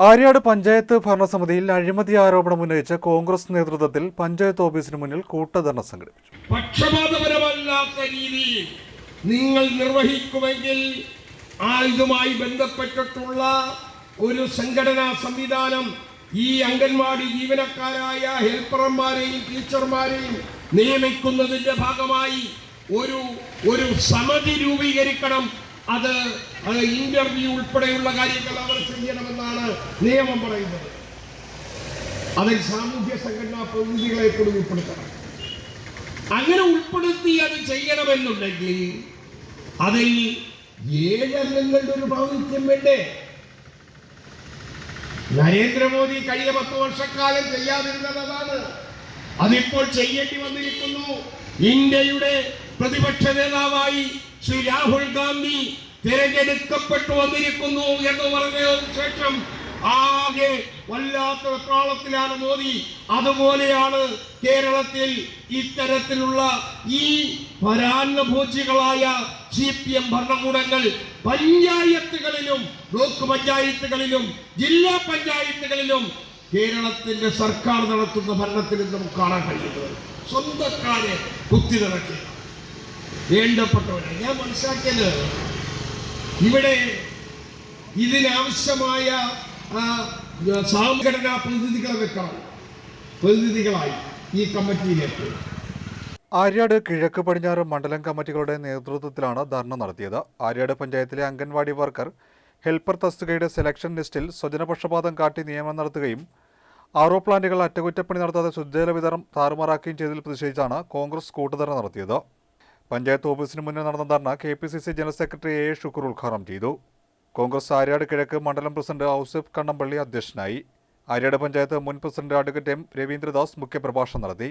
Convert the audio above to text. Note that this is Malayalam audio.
ആര്യാട് പഞ്ചായത്ത് ഭരണസമിതിയിൽ അഴിമതി ആരോപണം ഉന്നയിച്ച കോൺഗ്രസ് നേതൃത്വത്തിൽ പഞ്ചായത്ത് ഓഫീസിന് മുന്നിൽ കൂട്ടധർണ സംഘടിപ്പിച്ചു. പക്ഷപാതപരമല്ലാത്ത രീതിയിൽ നിങ്ങൾ നിർവഹിക്കുമെങ്കിൽ ആ ഇതുമായി ബന്ധപ്പെട്ടിട്ടുള്ള ഒരു സംഘടനാ സംവിധാനം ഈ അംഗൻവാടി ജീവനക്കാരായ ഹെൽപ്പർമാരെയും ടീച്ചർമാരെയും നിയമിക്കുന്നതിന്റെ ഭാഗമായി ഒരു ഒരു സമിതി രൂപീകരിക്കണം. അത് ഇന്റർവ്യൂ ഉൾപ്പെടെയുള്ള കാര്യങ്ങൾ അവർ ചെയ്യണമെന്നാണ് നിയമം പറയുന്നത്. അതിൽ സാമൂഹ്യ സംഘടനാ പ്രതിനിധികളെ കൂടി ഉൾപ്പെടുത്തണം. അങ്ങനെ ഉൾപ്പെടുത്തി അത് ചെയ്യണമെന്നുണ്ടെങ്കിൽ അതിൽ ഏഴംഗങ്ങളുടെ ഒരു പ്രാതിനിധ്യം വേണ്ടേ? നരേന്ദ്രമോദി കഴിഞ്ഞ പത്ത് വർഷക്കാലം ചെയ്യാതിരുന്നത് അതാണ്. അതിപ്പോൾ ചെയ്യേണ്ടി വന്നിരിക്കുന്നു. ഇന്ത്യയുടെ പ്രതിപക്ഷ നേതാവായി ശ്രീ രാഹുൽ ഗാന്ധി തിരഞ്ഞെടുക്കപ്പെട്ടു വന്നിരിക്കുന്നു എന്ന് പറഞ്ഞതിനു ശേഷം ആകെ വല്ലാത്ത വെപ്രാളത്തിലാണ് മോദി. അതുപോലെയാണ് കേരളത്തിൽ ഇത്തരത്തിലുള്ള ഈ പരാന്നഭോജികളായ സി പി എം ഭരണകൂടങ്ങൾ പഞ്ചായത്തുകളിലും ബ്ലോക്ക് പഞ്ചായത്തുകളിലും ജില്ലാ പഞ്ചായത്തുകളിലും കേരളത്തിന്റെ സർക്കാർ നടത്തുന്ന ഭരണത്തിൽ നമുക്ക് കാണാൻ കഴിയുന്നത്. സ്വന്തക്കാരെ കുത്തി നിറക്കുക വേണ്ടപ്പെട്ടവരെ ഞാൻ മനസ്സിലാക്കിയത് ഇവിടെ ഇതിനാവശ്യമായ സംഘടനാ പ്രതിനിധികളെ വെക്കണം. പ്രതിനിധികളായി ഈ കമ്മിറ്റിയിലേക്ക്. ആര്യാട് കിഴക്ക് പടിഞ്ഞാറ് മണ്ഡലം കമ്മിറ്റികളുടെ നേതൃത്വത്തിലാണ് ധർണ നടത്തിയത്. ആര്യാട് പഞ്ചായത്തിലെ അംഗൻവാടി വർക്കർ ഹെൽപ്പർ തസ്തികയുടെ സെലക്ഷൻ ലിസ്റ്റിൽ സ്വജനപക്ഷപാതം കാട്ടി നിയമനം നടത്തുകയും ആറോ പ്ലാന്റുകൾ അറ്റകുറ്റപ്പണി നടത്താതെ ശുദ്ധജല വിതരണം താറുമാറാക്കുകയും ചെയ്തതിൽ പ്രതിഷേധിച്ചാണ് കോൺഗ്രസ് കൂട്ടുധർണ നടത്തിയത്. പഞ്ചായത്ത് ഓഫീസിന് മുന്നിൽ നടന്ന ധർണ K P C C general secretary A Shukoor ഉദ്ഘാടനം ചെയ്തു. കോൺഗ്രസ് ആര്യാട് കിഴക്ക് മണ്ഡലം പ്രസിഡന്റ് ഔസഫ് കണ്ണമ്പള്ളി അധ്യക്ഷനായി. ആര്യാട് പഞ്ചായത്ത് മുൻ പ്രസിഡന്റ് അഡ്വക്കേറ്റ് എം രവീന്ദ്രദാസ് മുഖ്യപ്രഭാഷണം നടത്തി.